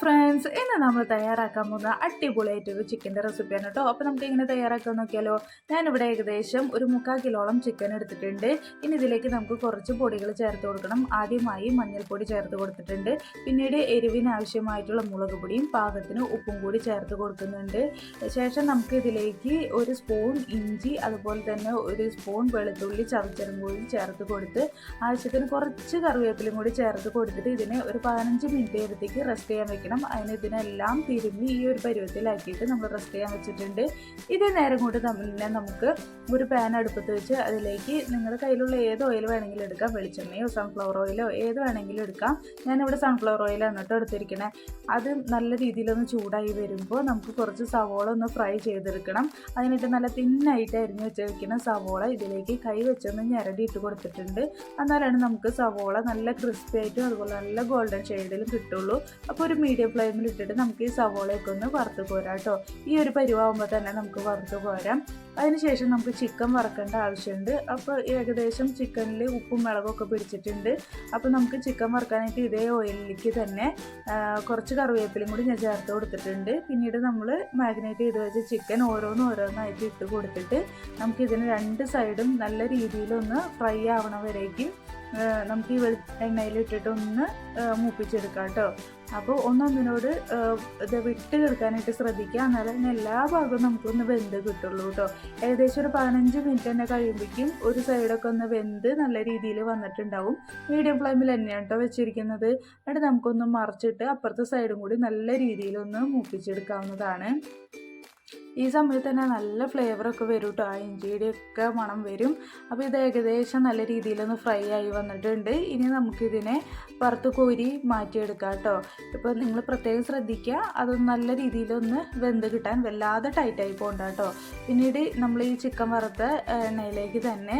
Friends ഇന്ന് നമ്മൾ തയ്യാറാക്കാൻ പോകുന്ന അടിപൊളിയായിട്ടൊരു ചിക്കന്റെ റെസിപ്പിയാണ് കേട്ടോ. അപ്പോൾ നമുക്ക് എങ്ങനെ തയ്യാറാക്കാൻ നോക്കിയാലോ. ഞാനിവിടെ ഏകദേശം ഒരു മുക്കാൽ കിലോളം ചിക്കൻ എടുത്തിട്ടുണ്ട്. ഇനി ഇതിലേക്ക് നമുക്ക് കുറച്ച് പൊടികൾ ചേർത്ത് കൊടുക്കണം. ആദ്യമായി മഞ്ഞൾപ്പൊടി ചേർത്ത് കൊടുത്തിട്ടുണ്ട്. പിന്നീട് എരിവിന് ആവശ്യമായിട്ടുള്ള മുളക് പൊടിയും പാകത്തിന് ഉപ്പും കൂടി ചേർത്ത് കൊടുക്കുന്നുണ്ട്. ശേഷം നമുക്ക് ഇതിലേക്ക് ഒരു സ്പൂൺ ഇഞ്ചി അതുപോലെ തന്നെ ഒരു സ്പൂൺ വെളുത്തുള്ളി ചതച്ചതും കൂടി ചേർത്ത് കൊടുത്ത് ആവശ്യത്തിന് കുറച്ച് കറിവേപ്പിലും കൂടി ചേർത്ത് കൊടുത്തിട്ട് ഇതിനെ ഒരു പതിനഞ്ച് മിനിറ്റ് നേരത്തേക്ക് റെസ്റ്റ് ചെയ്യാൻ വെക്കണം അതിന് ഇതിനെല്ലാം തിരുമ്മി ഈ ഒരു പരുവത്തിലാക്കിയിട്ട് നമ്മൾ റെസ്റ്റ് ചെയ്യാൻ വെച്ചിട്ടുണ്ട്. ഇതേ നേരം കൊണ്ട് തന്നെ നമുക്ക് ഒരു പാൻ അടുപ്പത്ത് വെച്ച് അതിലേക്ക് നിങ്ങളുടെ കയ്യിലുള്ള ഏത് ഓയിൽ വേണമെങ്കിലും എടുക്കാം. വെളിച്ചെണ്ണയോ സൺഫ്ലവർ ഓയിലോ ഏത് വേണമെങ്കിലും എടുക്കാം. ഞാനിവിടെ സൺഫ്ലവർ ഓയിലാണ് കേട്ടോ എടുത്തിരിക്കണേ. അത് നല്ല രീതിയിലൊന്ന് ചൂടായി വരുമ്പോൾ നമുക്ക് കുറച്ച് സവോള ഒന്ന് ഫ്രൈ ചെയ്തെടുക്കണം. അതിനിട്ട് നല്ല തിന്നായിട്ട് അരിഞ്ഞ് വെച്ചിരിക്കുന്ന സവോള ഇതിലേക്ക് കൈ വെച്ചൊന്ന് ഞരടി കൊടുത്തിട്ടുണ്ട്. എന്നാലാണ് നമുക്ക് സവോള നല്ല ക്രിസ്പി ആയിട്ടും അതുപോലെ നല്ല ഗോൾഡൻ ഷെയ്ഡിലും കിട്ടുള്ളൂ. അപ്പോൾ ഒരു മീഡിയം ഫ്ലെയിമിൽ ഇട്ടിട്ട് നമുക്ക് ഈ സവോളയൊക്കെ ഒന്ന് വറുത്ത് പോരാം കേട്ടോ ഈ ഒരു പരിവാകുമ്പോൾ തന്നെ നമുക്ക് വറുത്ത് പോരാം. അതിനുശേഷം നമുക്ക് ചിക്കൻ വറക്കേണ്ട ആവശ്യമുണ്ട് അപ്പോൾ ഏകദേശം ചിക്കനിൽ ഉപ്പും മുളകൊക്കെ പിടിച്ചിട്ടുണ്ട്. അപ്പോൾ നമുക്ക് ചിക്കൻ വറക്കാനായിട്ട് ഇതേ ഓയിലിലേക്ക് തന്നെ കുറച്ച് കറിവേപ്പിലും കൂടി ഞാൻ ചേർത്ത് കൊടുത്തിട്ടുണ്ട്. പിന്നീട് നമ്മൾ മാഗ്നേറ്റ് ചെയ്ത് വെച്ച ചിക്കൻ ഓരോന്ന് ഓരോന്നായിട്ട് ഇട്ട് കൊടുത്തിട്ട് നമുക്കിതിന് രണ്ട് സൈഡും നല്ല രീതിയിലൊന്ന് ഫ്രൈ ആവണ വരേക്കും. നമുക്ക് ഈ വെളി എണ്ണയിൽ ഇട്ടിട്ട് ഒന്ന് മൂപ്പിച്ചെടുക്കാം കേട്ടോ അപ്പോൾ ഒന്നൊന്നിനോട് ഇത് വിട്ട് കിടക്കാനായിട്ട് ശ്രദ്ധിക്കുക. എന്നാലും എല്ലാ ഭാഗവും നമുക്കൊന്ന് വെന്ത് കിട്ടുള്ളൂ കേട്ടോ ഏകദേശം ഒരു പതിനഞ്ച് മിനിറ്റ് തന്നെ കഴിയുമ്പോഴേക്കും ഒരു സൈഡൊക്കെ ഒന്ന് വെന്ത് നല്ല രീതിയിൽ വന്നിട്ടുണ്ടാവും. മീഡിയം ഫ്ലെയിമിൽ തന്നെയാണ് കേട്ടോ വെച്ചിരിക്കുന്നത്. എന്നിട്ട് നമുക്കൊന്ന് മറിച്ചിട്ട് അപ്പുറത്തെ സൈഡും കൂടി നല്ല രീതിയിലൊന്ന് മൂപ്പിച്ചെടുക്കാവുന്നതാണ്. ഈ സമയത്ത് തന്നെ നല്ല ഫ്ലേവറൊക്കെ വരും കേട്ടോ ആ ഇഞ്ചിയുടെ ഒക്കെ മണം വരും. അപ്പോൾ ഇത് ഏകദേശം നല്ല രീതിയിലൊന്ന് ഫ്രൈ ആയി വന്നിട്ടുണ്ട്. ഇനി നമുക്കിതിനെ പുറത്ത് കോരി മാറ്റിയെടുക്കാം കേട്ടോ. ഇപ്പോൾ നിങ്ങൾ പ്രത്യേകം ശ്രദ്ധിക്കുക അത് നല്ല രീതിയിലൊന്ന് വെന്ത് കിട്ടാൻ വല്ലാതെ ടൈറ്റായി പോകണ്ട കേട്ടോ. പിന്നീട് നമ്മൾ ഈ ചിക്കൻ വറുത്ത എണ്ണയിലേക്ക് തന്നെ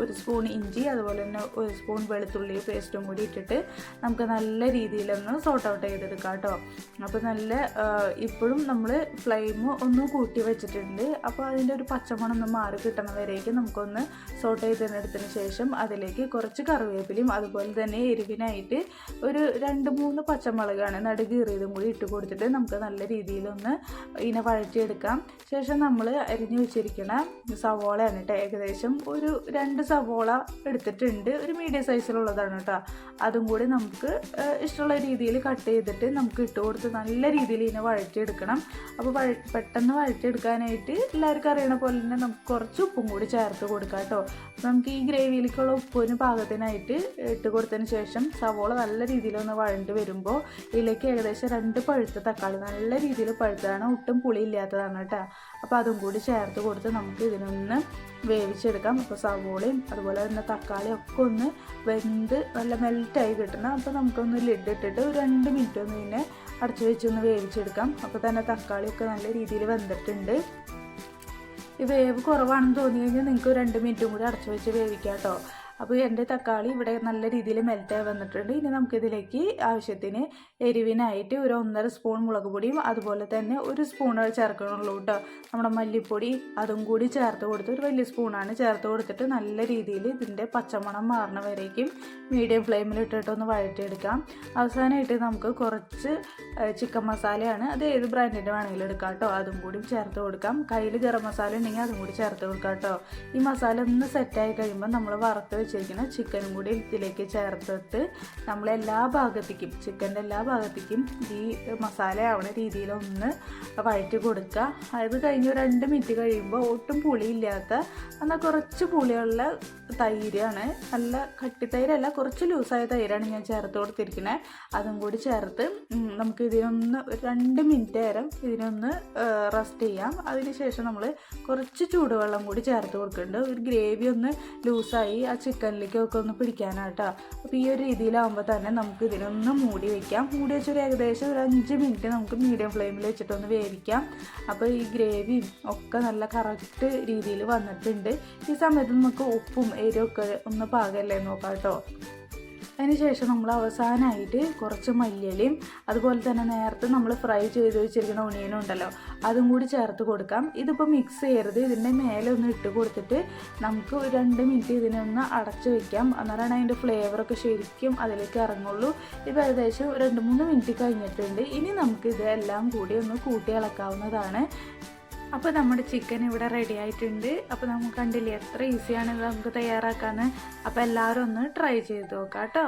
ഒരു സ്പൂൺ ഇഞ്ചി അതുപോലെ തന്നെ ഒരു സ്പൂൺ വെളുത്തുള്ളി പേസ്റ്റും കൂടി ഇട്ടിട്ട് നമുക്ക് നല്ല രീതിയിലൊന്ന് സോട്ട് ഔട്ട് ചെയ്തെടുക്കാം കേട്ടോ. അപ്പോൾ നല്ല ഇപ്പോഴും നമ്മൾ ഫ്ലെയിം ഒന്ന് കൂട്ടി വെച്ചിട്ടുണ്ട്. അപ്പോൾ അതിന്റെ ഒരു പച്ചമണം മാറി കിട്ടണ വരേക്കും നമുക്കൊന്ന് സോട്ട് ചെയ്തെടുത്തതിന് ശേഷം അതിലേക്ക് കുറച്ച് കറിവേപ്പിലയും അതുപോലെ തന്നെ എരിവിനായിട്ട് ഒരു രണ്ട് മൂന്ന് പച്ചമുളകാണ് നടുകീറിയതും കൂടി ഇട്ട് കൊടുത്തിട്ട് നമുക്ക് നല്ല രീതിയിലൊന്ന് ഇതിനെ വഴറ്റിയെടുക്കാം. ശേഷം നമ്മൾ അരിഞ്ഞു വെച്ചിരിക്കുന്ന സവോളയാണ് കേട്ടോ ഏകദേശം ഒരു രണ്ട് സവോള എടുത്തിട്ടുണ്ട്. ഒരു മീഡിയം സൈസിലുള്ളതാണ് കേട്ടോ. അതും കൂടി നമുക്ക് ഇഷ്ടമുള്ള രീതിയിൽ കട്ട് ചെയ്തിട്ട് നമുക്ക് ഇട്ട് കൊടുത്ത് നല്ല രീതിയിൽ ഇതിനെ വഴറ്റിയെടുക്കണം. അപ്പോൾ വഴ പെട്ടെന്ന് വഴറ്റിയെടുക്കാനായിട്ട് എല്ലാവർക്കും അറിയണ പോലെ തന്നെ നമുക്ക് കുറച്ച് ഉപ്പും കൂടി ചേർത്ത് കൊടുക്കാം കേട്ടോ. നമുക്ക് ഈ ഗ്രേവിയിലേക്കുള്ള ഉപ്പിന് പാകത്തിനായിട്ട് ഇട്ട് കൊടുത്തതിന് ശേഷം സവോള നല്ല രീതിയിലൊന്ന് വഴണ്ട് വരുമ്പോൾ ഇതിലേക്ക് ഏകദേശം രണ്ട് പഴുത്ത തക്കാളി നല്ല രീതിയിൽ പഴുത്തതാണ്. ഒട്ടും പുളി ഇല്ലാത്തതാണ് കേട്ടോ. അപ്പോൾ അതും കൂടി ചേർത്ത് കൊടുത്ത് നമുക്ക് ഇതിനൊന്ന് വേവിച്ചെടുക്കാം. അപ്പോൾ സവോളയും അതുപോലെ തന്നെ തക്കാളിയും ഒക്കെ ഒന്ന് വെന്ത് നല്ല മെൽറ്റായി കിട്ടണം. അപ്പോൾ നമുക്കൊന്ന് ലിഡ് ഇട്ടിട്ട് ഒരു രണ്ട് മിനിറ്റ് ഒന്ന് ഇതിനെ അടച്ചു വെച്ചൊന്ന് വേവിച്ചെടുക്കാം. അപ്പോൾ തന്നെ തക്കാളിയൊക്കെ നല്ല രീതിയിൽ വെന്തിട്ടുണ്ട്. ഈ വേവ് കുറവാണെന്ന് തോന്നി കഴിഞ്ഞാൽ നിങ്ങൾക്ക് രണ്ട് മിനിറ്റും കൂടി അടച്ചു വെച്ച് വേവിക്കാം കേട്ടോ. അപ്പോൾ എന്റെ തക്കാളി ഇവിടെ നല്ല രീതിയിൽ മെൽറ്റായി വന്നിട്ടുണ്ട്. ഇനി നമുക്കിതിലേക്ക് ആവശ്യത്തിന് എരിവിനായിട്ട് ഒരു ഒന്നര സ്പൂൺ മുളക് പൊടിയും അതുപോലെ തന്നെ ഒരു സ്പൂൺ ചേർക്കണുള്ളൂ കേട്ടോ നമ്മുടെ മല്ലിപ്പൊടി അതും കൂടി ചേർത്ത് കൊടുത്ത് ഒരു വലിയ സ്പൂണാണ് ചേർത്ത് കൊടുത്തിട്ട് നല്ല രീതിയിൽ ഇതിന്റെ പച്ചമണം മാറണ വരേക്കും മീഡിയം ഫ്ലെയിമിൽ ഇട്ടിട്ടൊന്ന് വഴറ്റിയെടുക്കാം. അവസാനമായിട്ട് നമുക്ക് കുറച്ച് ചിക്കൻ മസാലയാണ് അത് ഏത് ബ്രാൻഡിന്റെ വേണമെങ്കിലും എടുക്കാം കേട്ടോ അതും കൂടി ചേർത്ത് കൊടുക്കാം. കയ്യിൽ ഗരം മസാല ഉണ്ടെങ്കിൽ അതും കൂടി ചേർത്ത് കൊടുക്കാം കേട്ടോ ഈ മസാല ഒന്ന് സെറ്റായി കഴിയുമ്പോൾ നമ്മൾ വറുത്ത് വെച്ചിരിക്കുന്ന ചിക്കനും കൂടി ഇതിലേക്ക് ചേർത്തിട്ട് നമ്മൾ എല്ലാ ഭാഗത്തേക്കും ചിക്കന്റെ എല്ലാ ഭാഗത്തേക്കും ഈ മസാല ആവണ രീതിയിലൊന്ന് വഴറ്റി കൊടുക്കുക. അത് കഴിഞ്ഞ് രണ്ട് മിനിറ്റ് കഴിയുമ്പോൾ ഒട്ടും പുളിയില്ലാത്ത എന്നാൽ കുറച്ച് പുളിയുള്ള തൈരാണ്. നല്ല കട്ടി തൈരല്ല കുറച്ച് ലൂസായ തൈരാണ് ഞാൻ ചേർത്ത് കൊടുത്തിരിക്കുന്നത് അതും കൂടി ചേർത്ത് നമുക്ക് ഇതിനൊന്ന് രണ്ട് മിനിറ്റ് നേരം ഇതിനൊന്ന് റെസ്റ്റ് ചെയ്യാം. അതിനുശേഷം നമ്മൾ കുറച്ച് ചൂടുവെള്ളം കൂടി ചേർത്ത് കൊടുക്കുന്നുണ്ട്. ഒരു ഗ്രേവി ഒന്ന് ലൂസായി ആ ചിക്കനിലേക്കൊക്കെ ഒന്ന് പിടിക്കാനാട്ടോ. അപ്പോൾ ഈ ഒരു രീതിയിലാവുമ്പോൾ തന്നെ നമുക്ക് ഇതിനൊന്ന് മൂടി വയ്ക്കാം മൂടി വെച്ചൊരു ഏകദേശം ഒരു അഞ്ച് മിനിറ്റ് നമുക്ക് മീഡിയം ഫ്ലെയിമിൽ വെച്ചിട്ടൊന്ന് വേവിക്കാം. അപ്പോൾ ഈ ഗ്രേവിയും ഒക്കെ നല്ല കറക്റ്റ് രീതിയിൽ വന്നിട്ടുണ്ട്. ഈ സമയത്ത് നമുക്ക് ഉപ്പും എരിവൊക്കെ ഒന്ന് പാകല്ലേ നോക്കാം കേട്ടോ അതിനുശേഷം നമ്മൾ അവസാനമായിട്ട് കുറച്ച് മല്ലിയിലയും അതുപോലെ തന്നെ നേരത്തെ നമ്മൾ ഫ്രൈ ചെയ്ത് വെച്ചിരിക്കുന്ന ഉണിയനും ഉണ്ടല്ലോ അതും കൂടി ചേർത്ത് കൊടുക്കാം. ഇതിപ്പോൾ മിക്സ് ചെയ്യരുത്. ഇതിന്റെ മേലെ ഒന്ന് ഇട്ട് കൊടുത്തിട്ട് നമുക്ക് ഒരു രണ്ട് മിനിറ്റ് ഇതിനൊന്ന് അടച്ച് വെക്കാം. അന്നേരമാണ് അതിന്റെ ഫ്ലേവറൊക്കെ ശരിക്കും അതിലേക്ക് ഇറങ്ങുള്ളൂ. ഇപ്പോൾ ഏകദേശം രണ്ട് മൂന്ന് മിനിറ്റ് കഴിഞ്ഞിട്ടുണ്ട്. ഇനി നമുക്ക് ഇതെല്ലാം കൂടി ഒന്ന് കൂട്ടി ഇളക്കാവുന്നതാണ്. അപ്പോൾ നമ്മുടെ ചിക്കൻ ഇവിടെ റെഡി ആയിട്ടുണ്ട്. അപ്പോൾ നമുക്ക് കണ്ടില്ലേ എത്ര ഈസിയാണ് നമുക്ക് തയ്യാറാക്കാന്ന്. അപ്പോൾ എല്ലാവരും ഒന്ന് ട്രൈ ചെയ്ത് നോക്കാം കേട്ടോ